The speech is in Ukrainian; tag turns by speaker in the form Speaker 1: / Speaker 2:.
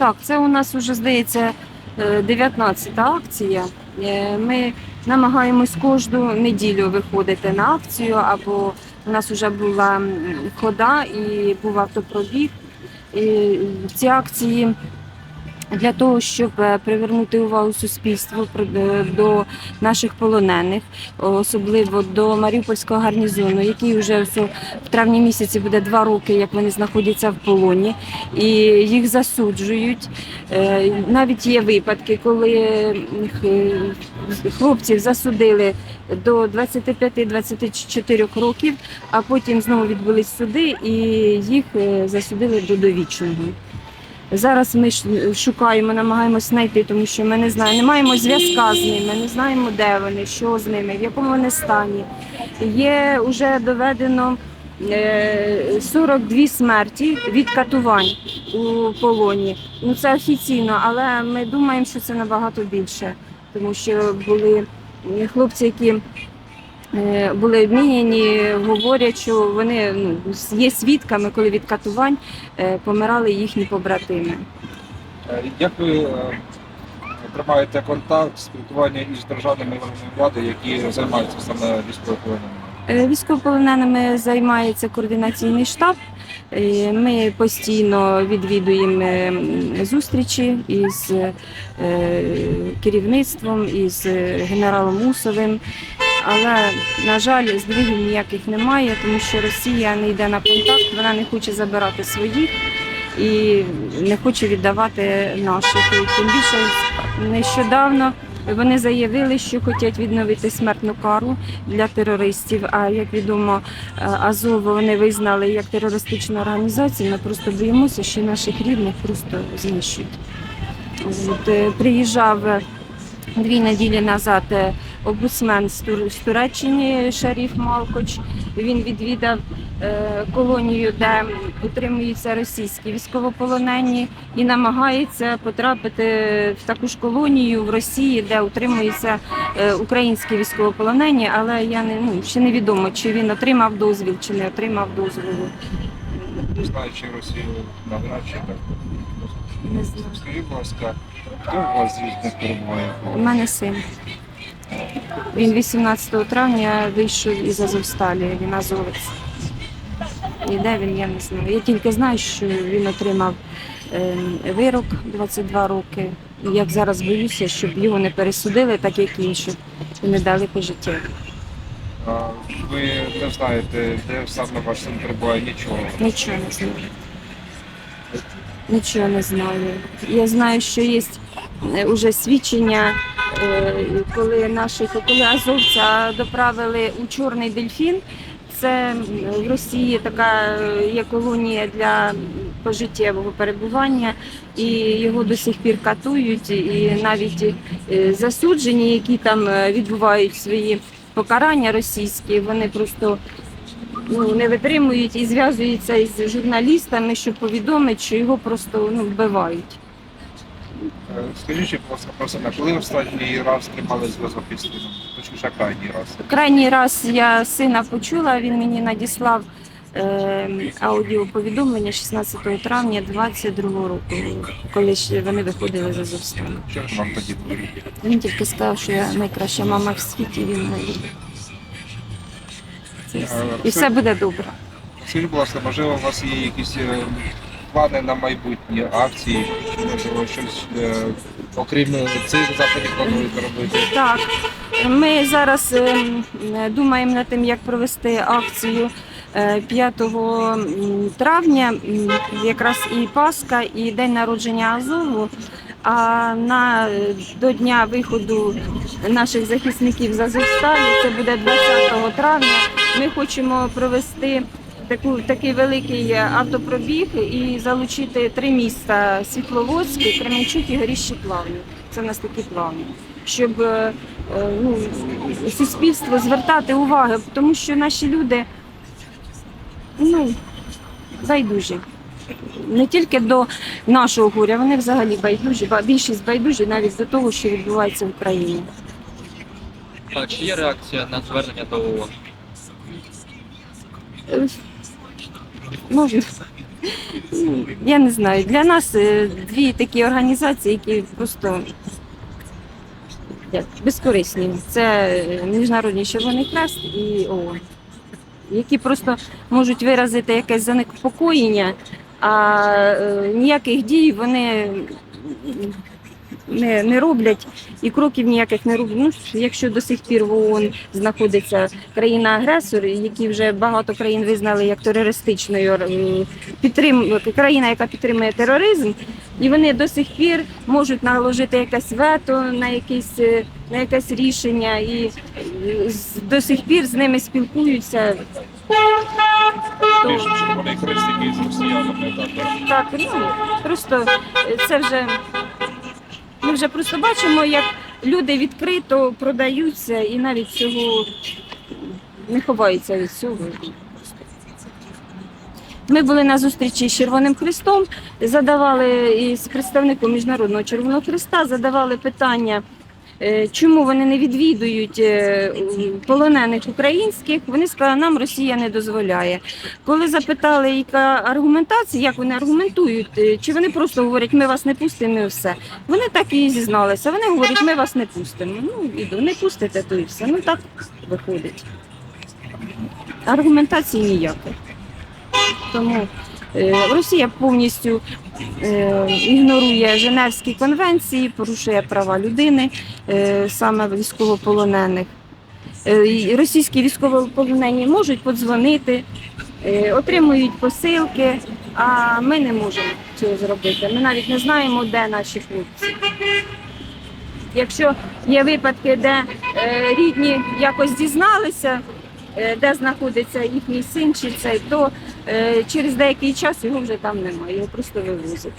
Speaker 1: Так, це у нас вже здається 19-та акція. Е, Ми намагаємось кожну неділю виходити на акцію, або у нас вже була хода і був автопробіг. І ці акції для того, щоб е, привернути увагу суспільства е, до наших полонених, особливо до Маріупольського гарнізону, який вже в травні місяці буде два роки, як вони знаходяться в полоні, і їх засуджують. Е, Навіть є випадки, коли хлопців засудили до 25-24 років, а потім знову відбулись суди і їх засудили до довічного. Зараз ми шукаємо, намагаємось знайти, тому що ми не знаємо, не маємо зв'язка з ними, не знаємо, де вони, що з ними, в якому вони стані. Є вже доведено е, 42 смерті від катувань у полоні. Ну це офіційно, але ми думаємо, що це набагато більше, тому що були е, хлопці, які е, були обміняні, говорять, що вони ну, є свідками, коли від катувань е, помирали їхні побратими.
Speaker 2: Е, Як ви е, тримаєте контакт, спілкування із державними органами влади, які займаються саме військовополоненими?
Speaker 1: Е, Військовополоненими займається координаційний штаб. Е, Ми постійно відвідуємо е, зустрічі із е, керівництвом, із е, генералом Усовим. Але, на жаль, здвигів ніяких немає, тому що Росія не йде на контакт, вона не хоче забирати своїх і не хоче віддавати наших. І тим більше нещодавно вони заявили, що хочуть відновити смертну кару для терористів. А як відомо, е, Азов вони визнали як терористичну організацію. Ми просто боїмося, що наших рідних просто знищують. От, е, приїжджав дві неділі назад е, обусмен з Тур- Туреччини Шаріф Малкоч. Він відвідав е, колонію, де утримуються російські військовополонені, і намагається потрапити в таку ж колонію в Росії, де утримуються е, українські військовополонені, але я не ну ще невідомо, чи він отримав дозвіл, чи не отримав дозволу.
Speaker 2: Знаючи Росію навряд чи так.
Speaker 1: Не знаю.
Speaker 2: Скажіть, будь ласка, хто у вас з різних перебуває?
Speaker 1: У мене син. Він 18 травня вийшов із Азовсталі, він азовець. І де він, я не знаю. Я тільки знаю, що він отримав е, вирок 22 роки. І Як зараз боюся, щоб його не пересудили, так як інших, і не дали пожиття.
Speaker 2: А, Ви не знаєте, де саме ваш син перебуває нічого.
Speaker 1: Нічого не знаю. Нічого не знаю. Я знаю, що є вже свідчення, е, коли наших, коли азовця доправили у Чорний дельфін. Це в Росії така е, є колонія для пожиттєвого перебування, і його до сих пір катують, і навіть е, засуджені, які там е, відбувають свої покарання російські, вони просто ну, не витримують і зв'язуються із журналістами, щоб повідомити, що його просто ну, вбивають.
Speaker 2: Скажіть, будь ласка, про себе, коли останній раз тримали зв'язок із сином? Точніше, крайній раз.
Speaker 1: Крайній раз я сина почула, він мені надіслав е, аудіоповідомлення 16 травня 22 року, коли вони виходили з Азовстана.
Speaker 2: Що ж вам тоді?
Speaker 1: Він тільки сказав, що я найкраща мама в світі, він Це все. І все буде добре.
Speaker 2: Скажіть, будь ласка, можливо, у вас є якісь е, плани на майбутні акції, можливо щось е, окрім цих заходів плануєте робити?
Speaker 1: Так, ми зараз ем, думаємо над тим, як провести акцію е, 5 травня, якраз і Пасха, і день народження Азову. А на е, до дня виходу наших захисників з Азовсталі, це буде 20 травня. Ми хочемо провести таку такий великий автопробіг і залучити три міста: Світловодськ, Кременчук і Горіщі Плавні. Це в нас такі плани. Щоб е, е, ну, суспільство звертати увагу, тому що наші люди ну, байдужі. Не тільки до нашого горя, вони взагалі байдужі, ба- більшість байдужі навіть до того, що відбувається в Україні.
Speaker 3: А чи є реакція на звернення до ООН?
Speaker 1: Ну, Я не знаю. Для нас е, дві такі організації, які просто як, безкорисні. Це е, Міжнародний Червоний Хрест і ООН, які просто можуть виразити якесь занепокоєння, а е, ніяких дій вони не, не роблять і кроків ніяких не роблять. Ну, якщо до сих пір в ООН знаходиться країна-агресор, які вже багато країн визнали як терористичною підтрим... країна, яка підтримує тероризм, і вони до сих пір можуть наложити якесь вето на якісь е, на якесь рішення, і е, до сих пір з ними спілкуються. То-
Speaker 2: Більше червоний з росіянами так.
Speaker 1: так, ну просто це вже ми вже просто бачимо, як люди відкрито продаються і навіть цього не ховаються від цього. Ми були на зустрічі з Червоним Христом, задавали із представником Міжнародного Червоного Христа, задавали питання, чому вони не відвідують е, полонених українських. Вони сказали, нам Росія не дозволяє. Коли запитали, яка аргументація, як вони аргументують, е, чи вони просто говорять, ми вас не пустимо і все. Вони так і зізналися. Вони говорять, ми вас не пустимо. Ну, іду, не пустите, то і все. Ну так виходить. Аргументації ніякої. Тому е, Росія повністю е, ігнорує Женевські конвенції, порушує права людини, е, саме військовополонених. Е, Російські військовополонені можуть подзвонити, е, отримують посилки, а ми не можемо цього зробити. Ми навіть не знаємо, де наші хлопці. Якщо є випадки, де е, рідні якось дізналися, е, де знаходиться їхній син чи цей, то е, через деякий час його вже там немає, його просто вивозять.